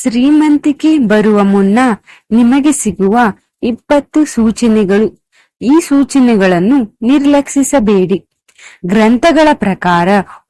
ಶ್ರೀಮಂತಿಕೆ ಬರುವ ಮುನ್ನ ನಿಮಗೆ ಸಿಗುವ ಇಪ್ಪತ್ತು ಸೂಚನೆಗಳು. ಈ ಸೂಚನೆಗಳನ್ನು ನಿರ್ಲಕ್ಷಿಸಬೇಡಿ. ಗ್ರಂಥಗಳ ಪ್ರಕಾರ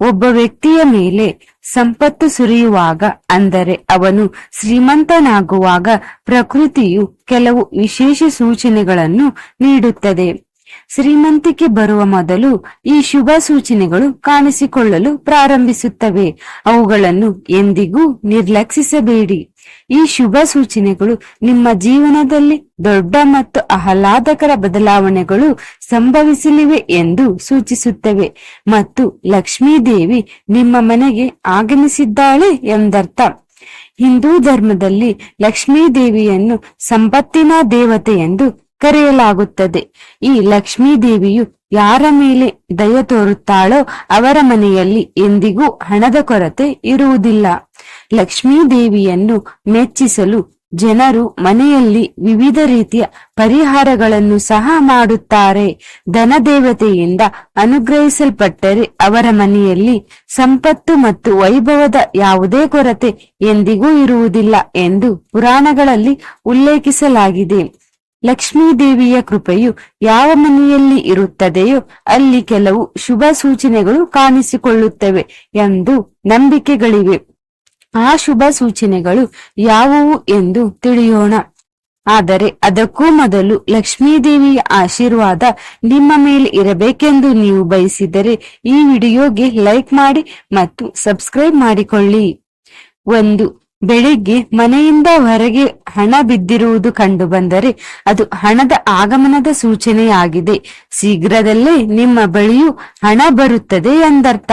ಒಬ್ಬ ವ್ಯಕ್ತಿಯ ಮೇಲೆ ಸಂಪತ್ತು ಸುರಿಯುವಾಗ, ಅಂದರೆ ಅವನು ಶ್ರೀಮಂತನಾಗುವಾಗ ಪ್ರಕೃತಿಯು ಕೆಲವು ವಿಶೇಷ ಸೂಚನೆಗಳನ್ನು ನೀಡುತ್ತದೆ. ಶ್ರೀಮಂತಿಕೆ ಬರುವ ಮೊದಲು ಈ ಶುಭ ಸೂಚನೆಗಳು ಕಾಣಿಸಿಕೊಳ್ಳಲು ಪ್ರಾರಂಭಿಸುತ್ತವೆ. ಅವುಗಳನ್ನು ಎಂದಿಗೂ ನಿರ್ಲಕ್ಷಿಸಬೇಡಿ. ಈ ಶುಭ ಸೂಚನೆಗಳು ನಿಮ್ಮ ಜೀವನದಲ್ಲಿ ದೊಡ್ಡ ಮತ್ತು ಆಹ್ಲಾದಕರ ಬದಲಾವಣೆಗಳು ಸಂಭವಿಸಲಿವೆ ಎಂದು ಸೂಚಿಸುತ್ತವೆ. ಮತ್ತು ಲಕ್ಷ್ಮೀ ದೇವಿ ನಿಮ್ಮ ಮನೆಗೆ ಆಗಮಿಸಿದ್ದಾಳೆ ಎಂದರ್ಥ. ಹಿಂದೂ ಧರ್ಮದಲ್ಲಿ ಲಕ್ಷ್ಮೀ ದೇವಿಯನ್ನು ಸಂಪತ್ತಿನ ದೇವತೆ ಎಂದು ಕರೆಯಲಾಗುತ್ತದೆ. ಈ ಲಕ್ಷ್ಮೀ ದೇವಿಯು ಯಾರ ಮೇಲೆ ದಯ ತೋರುತ್ತಾಳೋ ಅವರ ಮನೆಯಲ್ಲಿ ಎಂದಿಗೂ ಹಣದ ಕೊರತೆ ಇರುವುದಿಲ್ಲ. ಲಕ್ಷ್ಮೀ ದೇವಿಯನ್ನು ಮೆಚ್ಚಿಸಲು ಜನರು ಮನೆಯಲ್ಲಿ ವಿವಿಧ ರೀತಿಯ ಪರಿಹಾರಗಳನ್ನು ಸಹ ಮಾಡುತ್ತಾರೆ. ಧನದೇವತೆಯಿಂದ ಅನುಗ್ರಹಿಸಲ್ಪಟ್ಟರೆ ಅವರ ಮನೆಯಲ್ಲಿ ಸಂಪತ್ತು ಮತ್ತು ವೈಭವದ ಯಾವುದೇ ಕೊರತೆ ಎಂದಿಗೂ ಇರುವುದಿಲ್ಲ ಎಂದು ಪುರಾಣಗಳಲ್ಲಿ ಉಲ್ಲೇಖಿಸಲಾಗಿದೆ. ಲಕ್ಷ್ಮೀ ದೇವಿಯ ಕೃಪೆಯು ಯಾವ ಮನೆಯಲ್ಲಿ ಇರುತ್ತದೆಯೋ ಅಲ್ಲಿ ಕೆಲವು ಶುಭ ಸೂಚನೆಗಳು ಕಾಣಿಸಿಕೊಳ್ಳುತ್ತವೆ ಎಂದು ನಂಬಿಕೆಗಳಿವೆ. ಆ ಶುಭ ಸೂಚನೆಗಳು ಯಾವುವು ಎಂದು ತಿಳಿಯೋಣ. ಆದರೆ ಅದಕ್ಕೂ ಮೊದಲು ಲಕ್ಷ್ಮೀದೇವಿಯ ಆಶೀರ್ವಾದ ನಿಮ್ಮ ಮೇಲೆ ಇರಬೇಕೆಂದು ನೀವು ಬಯಸಿದರೆ ಈ ವಿಡಿಯೋಗೆ ಲೈಕ್ ಮಾಡಿ ಮತ್ತು ಸಬ್ಸ್ಕ್ರೈಬ್ ಮಾಡಿಕೊಳ್ಳಿ. ಒಂದು ಬೆಳಿಗ್ಗೆ ಮನೆಯಿಂದ ಹೊರಗೆ ಹಣ ಬಿದ್ದಿರುವುದು ಕಂಡು ಬಂದರೆ ಅದು ಹಣದ ಆಗಮನದ ಸೂಚನೆಯಾಗಿದೆ. ಶೀಘ್ರದಲ್ಲೇ ನಿಮ್ಮ ಬಳಿಯೂ ಹಣ ಬರುತ್ತದೆ ಎಂದರ್ಥ.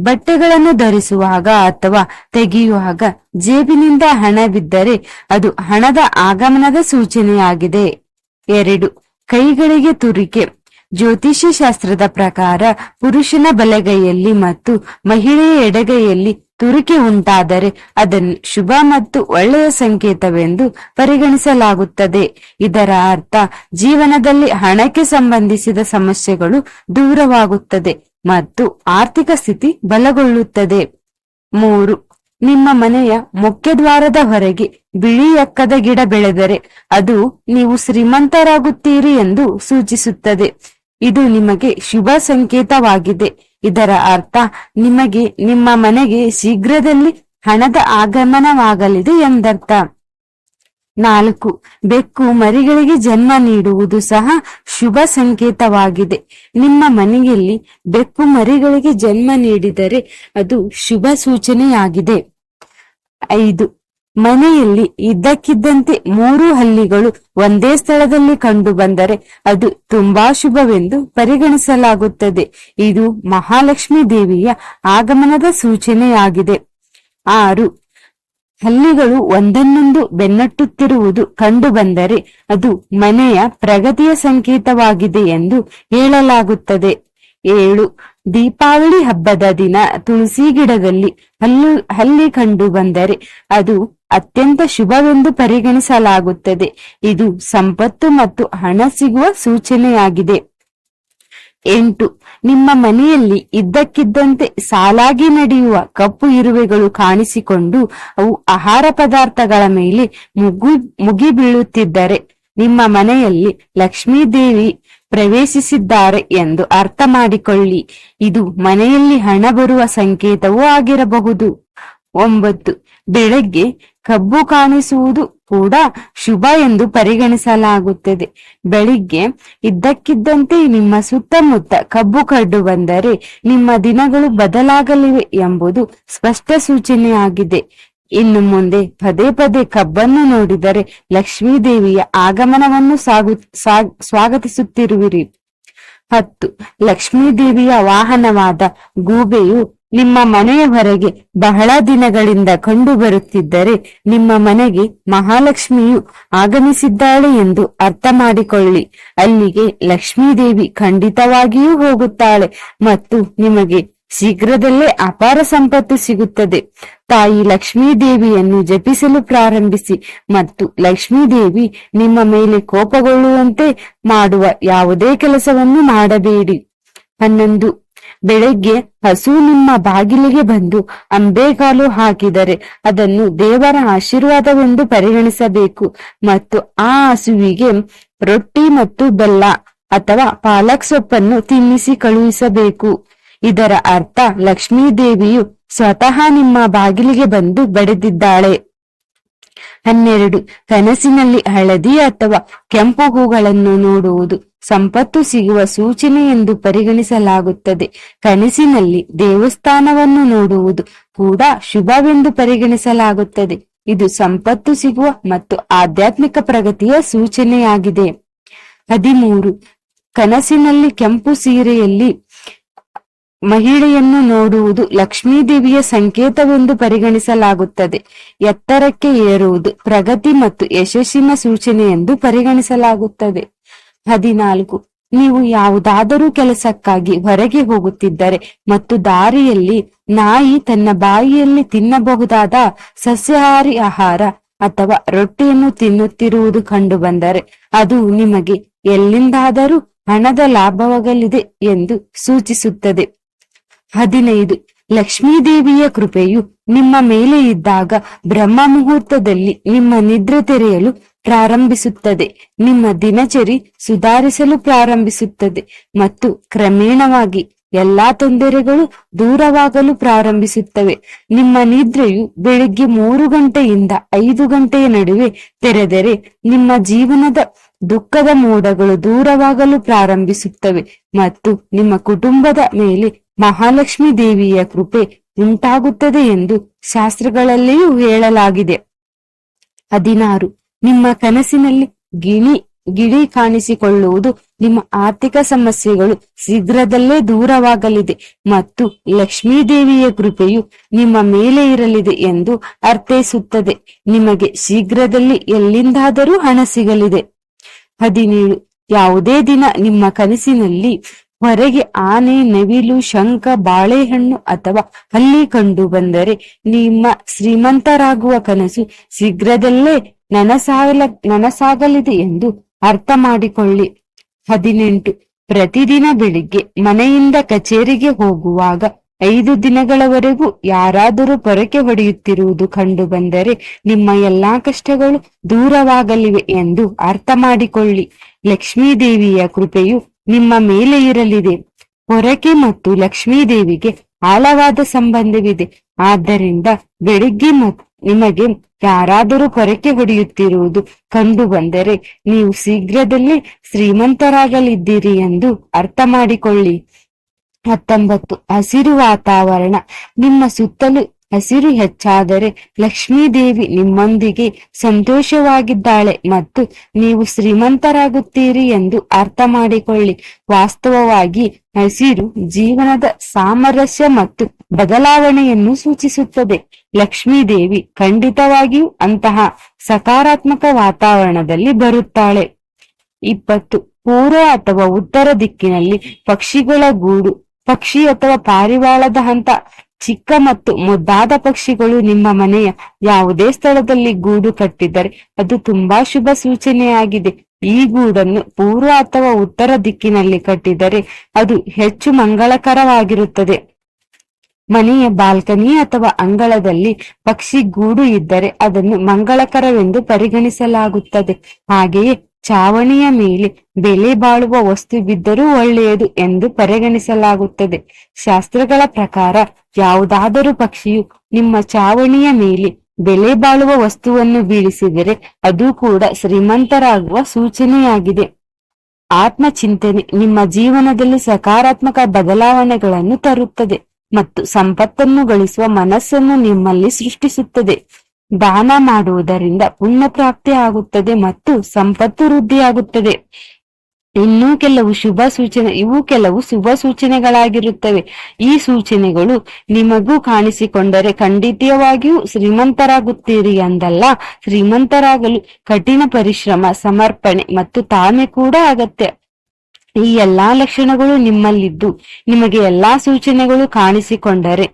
ಬಟ್ಟೆಗಳನ್ನು ಧರಿಸುವಾಗ ಅಥವಾ ತೆಗೆಯುವಾಗ ಜೇಬಿನಿಂದ ಹಣ ಬಿದ್ದರೆ ಅದು ಹಣದ ಆಗಮನದ ಸೂಚನೆಯಾಗಿದೆ. ಎರಡು, ಕೈಗಳಿಗೆ ತುರಿಕೆ. ಜ್ಯೋತಿಷ್ಯ ಶಾಸ್ತ್ರದ ಪ್ರಕಾರ ಪುರುಷನ ಬಲಗೈಯಲ್ಲಿ ಮತ್ತು ಮಹಿಳೆಯ ಎಡಗೈಯಲ್ಲಿ ತುರಿಕೆ ಉಂಟಾದರೆ ಅದನ್ನು ಶುಭ ಮತ್ತು ಒಳ್ಳೆಯ ಸಂಕೇತವೆಂದು ಪರಿಗಣಿಸಲಾಗುತ್ತದೆ. ಇದರ ಅರ್ಥ ಜೀವನದಲ್ಲಿ ಹಣಕ್ಕೆ ಸಂಬಂಧಿಸಿದ ಸಮಸ್ಯೆಗಳು ದೂರವಾಗುತ್ತದೆ ಮತ್ತು ಆರ್ಥಿಕ ಸ್ಥಿತಿ ಬಲಗೊಳ್ಳುತ್ತದೆ. ಮೂರು, ನಿಮ್ಮ ಮನೆಯ ಮುಖ್ಯದ್ವಾರದ ಹೊರಗೆ ಬಿಳಿ ಎಕ್ಕದ ಗಿಡ ಬೆಳೆದರೆ ಅದು ನೀವು ಶ್ರೀಮಂತರಾಗುತ್ತೀರಿ ಎಂದು ಸೂಚಿಸುತ್ತದೆ. ಇದು ನಿಮಗೆ ಶುಭ ಸಂಕೇತವಾಗಿದೆ. ಇದರ ಅರ್ಥ ನಿಮಗೆ ನಿಮ್ಮ ಮನೆಗೆ ಶೀಘ್ರದಲ್ಲಿ ಹಣದ ಆಗಮನವಾಗಲಿದೆ ಎಂದರ್ಥ. ನಾಲ್ಕು, ಬೆಕ್ಕು ಮರಿಗಳಿಗೆ ಜನ್ಮ ನೀಡುವುದು ಸಹ ಶುಭ ಸಂಕೇತವಾಗಿದೆ. ನಿಮ್ಮ ಮನೆಯಲ್ಲಿ ಬೆಕ್ಕು ಮರಿಗಳಿಗೆ ಜನ್ಮ ನೀಡಿದರೆ ಅದು ಶುಭ ಸೂಚನೆಯಾಗಿದೆ. ಐದು ಮನೆಯಲ್ಲಿ ಇದ್ದಕ್ಕಿದ್ದಂತೆ ಮೂರು ಹಲ್ಲಿಗಳು ಒಂದೇ ಸ್ಥಳದಲ್ಲಿ ಕಂಡು ಬಂದರೆ ಅದು ತುಂಬಾ ಶುಭವೆಂದು ಪರಿಗಣಿಸಲಾಗುತ್ತದೆ. ಇದು ಮಹಾಲಕ್ಷ್ಮಿ ದೇವಿಯ ಆಗಮನದ ಸೂಚನೆಯಾಗಿದೆ. ಆರು ಹಲ್ಲಿಗಳು ಒಂದನ್ನೊಂದು ಬೆನ್ನಟ್ಟುತ್ತಿರುವುದು ಕಂಡು ಬಂದರೆ ಅದು ಮನೆಯ ಪ್ರಗತಿಯ ಸಂಕೇತವಾಗಿದೆ ಎಂದು ಹೇಳಲಾಗುತ್ತದೆ. ಏಳು, ದೀಪಾವಳಿ ಹಬ್ಬದ ದಿನ ತುಳಸಿ ಗಿಡದಲ್ಲಿ ಹಲ್ಲು, ಹಲ್ಲಿ ಕಂಡು ಬಂದರೆ ಅದು ಅತ್ಯಂತ ಶುಭವೆಂದು ಪರಿಗಣಿಸಲಾಗುತ್ತದೆ. ಇದು ಸಂಪತ್ತು ಮತ್ತು ಹಣ ಸಿಗುವ ಸೂಚನೆಯಾಗಿದೆ. ಎಂಟು, ನಿಮ್ಮ ಮನೆಯಲ್ಲಿ ಇದ್ದಕ್ಕಿದ್ದಂತೆ ಸಾಲಾಗಿ ನಡೆಯುವ ಕಪ್ಪು ಇರುವೆಗಳು ಕಾಣಿಸಿಕೊಂಡು ಅವು ಆಹಾರ ಪದಾರ್ಥಗಳ ಮೇಲೆ ಮುಗು, ಮುಗಿಬೀಳುತ್ತಿದ್ದರೆ ನಿಮ್ಮ ಮನೆಯಲ್ಲಿ ಲಕ್ಷ್ಮೀದೇವಿ ಪ್ರವೇಶಿಸಿದ್ದಾರೆ ಎಂದು ಅರ್ಥ ಮಾಡಿಕೊಳ್ಳಿ. ಇದು ಮನೆಯಲ್ಲಿ ಹಣ ಬರುವ ಸಂಕೇತವೂ ಆಗಿರಬಹುದು. ಒಂಬತ್ತು, ಬೆಳಗ್ಗೆ ಕಬ್ಬು ಕಾಣಿಸುವುದು ಕೂಡ ಶುಭ ಎಂದು ಪರಿಗಣಿಸಲಾಗುತ್ತದೆ. ಬೆಳಿಗ್ಗೆ ಇದ್ದಕ್ಕಿದ್ದಂತೆ ನಿಮ್ಮ ಸುತ್ತಮುತ್ತ ಕಬ್ಬು ಕಡ್ಡು ಬಂದರೆ ನಿಮ್ಮ ದಿನಗಳು ಬದಲಾಗಲಿವೆ ಎಂಬುದು ಸ್ಪಷ್ಟ ಸೂಚನೆಯಾಗಿದೆ. ಇನ್ನು ಮುಂದೆ ಪದೇ ಪದೇ ಕಬ್ಬನ್ನು ನೋಡಿದರೆ ಲಕ್ಷ್ಮೀದೇವಿಯ ಆಗಮನವನ್ನು ಸಾಗು ಸ್ವಾಗತಿಸುತ್ತಿರುವಿರಿ. ಹತ್ತು, ಲಕ್ಷ್ಮೀದೇವಿಯ ವಾಹನವಾದ ಗೂಬೆಯು ನಿಮ್ಮ ಮನೆಯ ಹೊರಗೆ ಬಹಳ ದಿನಗಳಿಂದ ಕಂಡು ಬರುತ್ತಿದ್ದರೆ ನಿಮ್ಮ ಮನೆಗೆ ಮಹಾಲಕ್ಷ್ಮಿಯು ಆಗಮಿಸಿದ್ದಾಳೆ ಎಂದು ಅರ್ಥ ಮಾಡಿಕೊಳ್ಳಿ. ಅಲ್ಲಿಗೆ ಲಕ್ಷ್ಮೀದೇವಿ ಖಂಡಿತವಾಗಿಯೂ ಹೋಗುತ್ತಾಳೆ ಮತ್ತು ನಿಮಗೆ ಶೀಘ್ರದಲ್ಲೇ ಅಪಾರ ಸಂಪತ್ತು ಸಿಗುತ್ತದೆ. ತಾಯಿ ಲಕ್ಷ್ಮೀದೇವಿಯನ್ನು ಜಪಿಸಲು ಪ್ರಾರಂಭಿಸಿ ಮತ್ತು ಲಕ್ಷ್ಮೀದೇವಿ ನಿಮ್ಮ ಮೇಲೆ ಕೋಪಗೊಳ್ಳುವಂತೆ ಮಾಡುವ ಯಾವುದೇ ಕೆಲಸವನ್ನು ಮಾಡಬೇಡಿ. ಹನ್ನೊಂದು. ಬೆಳಗ್ಗೆ ಹಸು ನಿಮ್ಮ ಬಾಗಿಲಿಗೆ ಬಂದು ಅಂಬೆಗಾಲು ಹಾಕಿದರೆ ಅದನ್ನು ದೇವರ ಆಶೀರ್ವಾದವೆಂದು ಪರಿಗಣಿಸಬೇಕು. ಮತ್ತು ಆ ಹಸುವಿಗೆ ರೊಟ್ಟಿ ಮತ್ತು ಬೆಲ್ಲ ಅಥವಾ ಪಾಲಕ್ ಸೊಪ್ಪನ್ನು ತಿನ್ನಿಸಿ ಕಳುಹಿಸಬೇಕು. ಇದರ ಅರ್ಥ ಲಕ್ಷ್ಮೀ ದೇವಿಯು ಸ್ವತಃ ನಿಮ್ಮ ಬಾಗಿಲಿಗೆ ಬಂದು ಬಡಿದಿದ್ದಾಳೆ. ಹನ್ನೆರಡು. ಕನಸಿನಲ್ಲಿ ಹಳದಿ ಅಥವಾ ಕೆಂಪು ಹೂಗಳನ್ನು ನೋಡುವುದು. ಸಂಪತ್ತು ಸಿಗುವ ಸೂಚನೆ ಎಂದು ಪರಿಗಣಿಸಲಾಗುತ್ತದೆ. ಕನಸಿನಲ್ಲಿ ದೇವಸ್ಥಾನವನ್ನು ನೋಡುವುದು ಕೂಡ ಶುಭವೆಂದು ಪರಿಗಣಿಸಲಾಗುತ್ತದೆ. ಇದು ಸಂಪತ್ತು ಸಿಗುವ ಮತ್ತು ಆಧ್ಯಾತ್ಮಿಕ ಪ್ರಗತಿಯ ಸೂಚನೆಯಾಗಿದೆ. ಹದಿಮೂರು. ಕನಸಿನಲ್ಲಿ ಕೆಂಪು ಸೀರೆಯಲ್ಲಿ ಮಹಿಳೆಯನ್ನು ನೋಡುವುದು ಲಕ್ಷ್ಮೀದೇವಿಯ ಸಂಕೇತವೆಂದು ಪರಿಗಣಿಸಲಾಗುತ್ತದೆ. ಎತ್ತರಕ್ಕೆ ಏರುವುದು ಪ್ರಗತಿ ಮತ್ತು ಯಶಸ್ಸಿನ ಸೂಚನೆ ಎಂದು ಪರಿಗಣಿಸಲಾಗುತ್ತದೆ. ಹದಿನಾಲ್ಕು. ನೀವು ಯಾವುದಾದರೂ ಕೆಲಸಕ್ಕಾಗಿ ಹೊರಗೆ ಹೋಗುತ್ತಿದ್ದರೆ ಮತ್ತು ದಾರಿಯಲ್ಲಿ ನಾಯಿ ತನ್ನ ಬಾಯಿಯಲ್ಲಿ ತಿನ್ನಬಹುದಾದ ಸಸ್ಯಾಹಾರಿ ಆಹಾರ ಅಥವಾ ರೊಟ್ಟಿಯನ್ನು ತಿನ್ನುತ್ತಿರುವುದು ಕಂಡುಬಂದರೆ ಅದು ನಿಮಗೆ ಎಲ್ಲಿಂದಾದರೂ ಹಣದ ಲಾಭವಾಗಲಿದೆ ಎಂದು ಸೂಚಿಸುತ್ತದೆ. ಹದಿನೈದು. ಲಕ್ಷ್ಮೀದೇವಿಯ ಕೃಪೆಯು ನಿಮ್ಮ ಮೇಲೆ ಇದ್ದಾಗ ಬ್ರಹ್ಮ ಮುಹೂರ್ತದಲ್ಲಿ ನಿಮ್ಮ ನಿದ್ರೆ ತೆರೆಯಲು ಪ್ರಾರಂಭಿಸುತ್ತದೆ. ನಿಮ್ಮ ದಿನಚರಿ ಸುಧಾರಿಸಲು ಪ್ರಾರಂಭಿಸುತ್ತದೆ. ಮತ್ತು ಕ್ರಮೇಣವಾಗಿ ಎಲ್ಲಾ ತೊಂದರೆಗಳು ದೂರವಾಗಲು ಪ್ರಾರಂಭಿಸುತ್ತವೆ. ನಿಮ್ಮ ನಿದ್ರೆಯು ಬೆಳಿಗ್ಗೆ ಮೂರು ಗಂಟೆಯಿಂದ ಐದು ಗಂಟೆಯ ನಡುವೆ ತೆರೆದರೆ ನಿಮ್ಮ ಜೀವನದ ದುಃಖದ ಮೋಡಗಳು ದೂರವಾಗಲು ಪ್ರಾರಂಭಿಸುತ್ತವೆ ಮತ್ತು ನಿಮ್ಮ ಕುಟುಂಬದ ಮೇಲೆ ಮಹಾಲಕ್ಷ್ಮಿ ದೇವಿಯ ಕೃಪೆ ಉಂಟಾಗುತ್ತದೆ ಎಂದು ಶಾಸ್ತ್ರಗಳಲ್ಲಿಯೂ ಹೇಳಲಾಗಿದೆ. ಹದಿನಾರು. ನಿಮ್ಮ ಕನಸಿನಲ್ಲಿ ಗಿಣಿ ಗಿಳಿ ಕಾಣಿಸಿಕೊಳ್ಳುವುದು ನಿಮ್ಮ ಆರ್ಥಿಕ ಸಮಸ್ಯೆಗಳು ಶೀಘ್ರದಲ್ಲೇ ದೂರವಾಗಲಿದೆ ಮತ್ತು ಲಕ್ಷ್ಮೀ ದೇವಿಯ ಕೃಪೆಯು ನಿಮ್ಮ ಮೇಲೆ ಇರಲಿದೆ ಎಂದು ಅರ್ಥೈಸುತ್ತದೆ. ನಿಮಗೆ ಶೀಘ್ರದಲ್ಲಿ ಎಲ್ಲಿಂದಾದರೂ ಹಣ ಸಿಗಲಿದೆ. ಹದಿನೇಳು ಯಾವುದೇ ದಿನ ನಿಮ್ಮ ಕನಸಿನಲ್ಲಿ ಹೊರಗೆ ಆನೆ, ನವಿಲು, ಶಂಖ, ಬಾಳೆಹಣ್ಣು ಅಥವಾ ಹಲ್ಲಿ ಕಂಡು ಬಂದರೆ ನಿಮ್ಮ ಶ್ರೀಮಂತರಾಗುವ ಕನಸು ಶೀಘ್ರದಲ್ಲೇ ನನಸಾಗಲ, ನನಸಾಗಲಿದೆ ಎಂದು ಅರ್ಥ ಮಾಡಿಕೊಳ್ಳಿ. ಹದಿನೆಂಟು. ಪ್ರತಿದಿನ ಬೆಳಿಗ್ಗೆ ಮನೆಯಿಂದ ಕಚೇರಿಗೆ ಹೋಗುವಾಗ ಐದು ದಿನಗಳವರೆಗೂ ಯಾರಾದರೂ ಪೊರಕೆ ಹೊಡೆಯುತ್ತಿರುವುದು ಕಂಡು ಬಂದರೆ ನಿಮ್ಮ ಎಲ್ಲಾ ಕಷ್ಟಗಳು ದೂರವಾಗಲಿವೆ ಎಂದು ಅರ್ಥ ಮಾಡಿಕೊಳ್ಳಿ. ಲಕ್ಷ್ಮೀದೇವಿಯ ಕೃಪೆಯು ನಿಮ್ಮ ಮೇಲೆ ಇರಲಿದೆ. ಪೊರಕೆ ಮತ್ತು ಲಕ್ಷ್ಮೀದೇವಿಗೆ ಆಳವಾದ ಸಂಬಂಧವಿದೆ. ಆದ್ದರಿಂದ ಬೆಳಿಗ್ಗೆ ಮತ್ತು ನಿಮಗೆ ಯಾರಾದರೂ ಪೊರಕೆ ಹೊಡೆಯುತ್ತಿರುವುದು ಕಂಡು ಬಂದರೆ ನೀವು ಶೀಘ್ರದಲ್ಲೇ ಶ್ರೀಮಂತರಾಗಲಿದ್ದೀರಿ ಎಂದು ಅರ್ಥ ಮಾಡಿಕೊಳ್ಳಿ. ಹತ್ತೊಂಬತ್ತು. ಹಸಿರು ವಾತಾವರಣ. ನಿಮ್ಮ ಸುತ್ತಲೂ ಹಸಿರು ಹೆಚ್ಚಾದರೆ ಲಕ್ಷ್ಮೀದೇವಿ ನಿಮ್ಮೊಂದಿಗೆ ಸಂತೋಷವಾಗಿದ್ದಾಳೆ ಮತ್ತು ನೀವು ಶ್ರೀಮಂತರಾಗುತ್ತೀರಿ ಎಂದು ಅರ್ಥ ಮಾಡಿಕೊಳ್ಳಿ. ವಾಸ್ತವವಾಗಿ ಹಸಿರು ಜೀವನದ ಸಾಮರಸ್ಯ ಮತ್ತು ಬದಲಾವಣೆಯನ್ನು ಸೂಚಿಸುತ್ತದೆ. ಲಕ್ಷ್ಮೀದೇವಿ ಖಂಡಿತವಾಗಿಯೂ ಅಂತಹ ಸಕಾರಾತ್ಮಕ ವಾತಾವರಣದಲ್ಲಿ ಬರುತ್ತಾಳೆ. ಇಪ್ಪತ್ತು. ಪೂರ್ವ ಅಥವಾ ಉತ್ತರ ದಿಕ್ಕಿನಲ್ಲಿ ಪಕ್ಷಿಗಳ ಗೂಡು. ಪಕ್ಷಿ ಅಥವಾ ಪಾರಿವಾಳದ ಹಂತ, ಚಿಕ್ಕ ಮತ್ತು ಮುದ್ದಾದ ಪಕ್ಷಿಗಳು ನಿಮ್ಮ ಮನೆಯ ಯಾವುದೇ ಸ್ಥಳದಲ್ಲಿ ಗೂಡು ಕಟ್ಟಿದರೆ ಅದು ತುಂಬಾ ಶುಭ ಸೂಚನೆಯಾಗಿದೆ. ಈ ಗೂಡನ್ನು ಪೂರ್ವ ಅಥವಾ ಉತ್ತರ ದಿಕ್ಕಿನಲ್ಲಿ ಕಟ್ಟಿದರೆ ಅದು ಹೆಚ್ಚು ಮಂಗಳಕರವಾಗಿರುತ್ತದೆ. ಮನೆಯ ಬಾಲ್ಕನಿ ಅಥವಾ ಅಂಗಳದಲ್ಲಿ ಪಕ್ಷಿ ಗೂಡು ಇದ್ದರೆ ಅದನ್ನು ಮಂಗಳಕರವೆಂದು ಪರಿಗಣಿಸಲಾಗುತ್ತದೆ. ಹಾಗೆಯೇ ಚಾವಣಿಯ ಮೇಲೆ ಬೆಲೆ ಬಾಳುವ ವಸ್ತು ಬಿದ್ದರೂ ಒಳ್ಳೆಯದು ಎಂದು ಪರಿಗಣಿಸಲಾಗುತ್ತದೆ. ಶಾಸ್ತ್ರಗಳ ಪ್ರಕಾರ ಯಾವುದಾದರೂ ಪಕ್ಷಿಯು ನಿಮ್ಮ ಚಾವಣಿಯ ಮೇಲೆ ಬೆಲೆ ಬಾಳುವ ವಸ್ತುವನ್ನು ಬೀಳಿಸಿದರೆ ಅದು ಕೂಡ ಶ್ರೀಮಂತರಾಗುವ ಸೂಚನೆಯಾಗಿದೆ. ಆತ್ಮಚಿಂತನೆ ನಿಮ್ಮ ಜೀವನದಲ್ಲಿ ಸಕಾರಾತ್ಮಕ ಬದಲಾವಣೆಗಳನ್ನು ತರುತ್ತದೆ ಮತ್ತು ಸಂಪತ್ತನ್ನು ಗಳಿಸುವ ಮನಸ್ಸನ್ನು ನಿಮ್ಮಲ್ಲಿ ಸೃಷ್ಟಿಸುತ್ತದೆ. ದಾನ ಮಾಡುವುದರಿಂದ ಪುಣ್ಯ ಪ್ರಾಪ್ತಿ ಆಗುತ್ತದೆ ಮತ್ತು ಸಂಪತ್ತು ವೃದ್ಧಿಯಾಗುತ್ತದೆ. ಇನ್ನೂ ಕೆಲವು ಶುಭ ಸೂಚನೆ, ಇವು ಕೆಲವು ಶುಭ ಸೂಚನೆಗಳಾಗಿರುತ್ತವೆ. ಈ ಸೂಚನೆಗಳು ನಿಮಗೂ ಕಾಣಿಸಿಕೊಂಡರೆ ಖಂಡಿತವಾಗಿಯೂ ಶ್ರೀಮಂತರಾಗುತ್ತೀರಿ ಅಂದಲ್ಲ ಶ್ರೀಮಂತರಾಗಲು ಕಠಿಣ ಪರಿಶ್ರಮ, ಸಮರ್ಪಣೆ ಮತ್ತು ತಾಳ್ಮೆ ಕೂಡ ಅಗತ್ಯ. ಈ ಎಲ್ಲಾ ಲಕ್ಷಣಗಳು ನಿಮ್ಮಲ್ಲಿದ್ದು. ನಿಮಗೆ ಎಲ್ಲಾ ಸೂಚನೆಗಳು ಕಾಣಿಸಿಕೊಂಡರೆ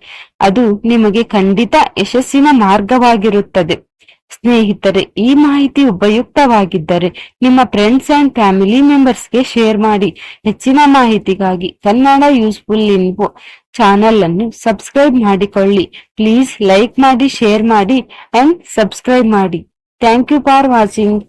ಅದು ನಿಮಗೆ ಖಂಡಿತ ಯಶಸ್ಸಿನ ಮಾರ್ಗವಾಗಿರುತ್ತದೆ. ಸ್ನೇಹಿತರೆ, ಈ ಮಾಹಿತಿ ಉಪಯುಕ್ತವಾಗಿದ್ದರೆ ನಿಮ್ಮ ಫ್ರೆಂಡ್ಸ್ ಅಂಡ್ ಫ್ಯಾಮಿಲಿ ಮೆಂಬರ್ಸ್ಗೆ ಶೇರ್ ಮಾಡಿ. ಹೆಚ್ಚಿನ ಮಾಹಿತಿಗಾಗಿ ಕನ್ನಡ ಯೂಸ್ಫುಲ್ ಇನ್ಫೋ ಚಾನಲ್ ಅನ್ನು ಸಬ್ಸ್ಕ್ರೈಬ್ ಮಾಡಿಕೊಳ್ಳಿ. ಪ್ಲೀಸ್ ಲೈಕ್ ಮಾಡಿ ಶೇರ್ ಮಾಡಿ ಅಂಡ್ ಸಬ್ಸ್ಕ್ರೈಬ್ ಮಾಡಿ. Thank you for watching